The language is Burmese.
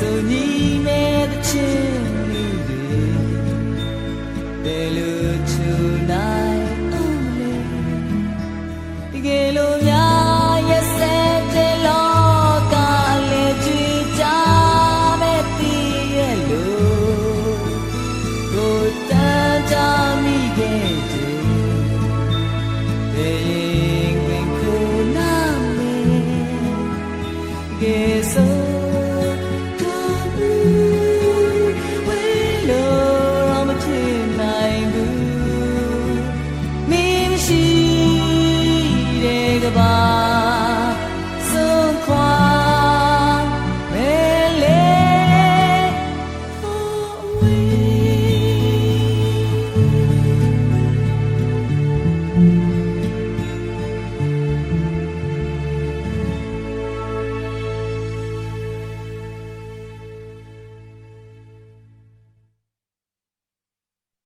ဆိုညီမဲ့တဲ့ချင်းလူတွေဘယ်လိုချူနိုင်အောင်လဲတကယ်လို့များရဲ့စက်တဲ့လောကလေကြည်ကြမဲ့တည်ရဲ့လို့ကိုတန်ကြမိခဲ့တယ်ဘယ်ရင်ခွင်ခုနာမဲ့ကဲဆို goodbye.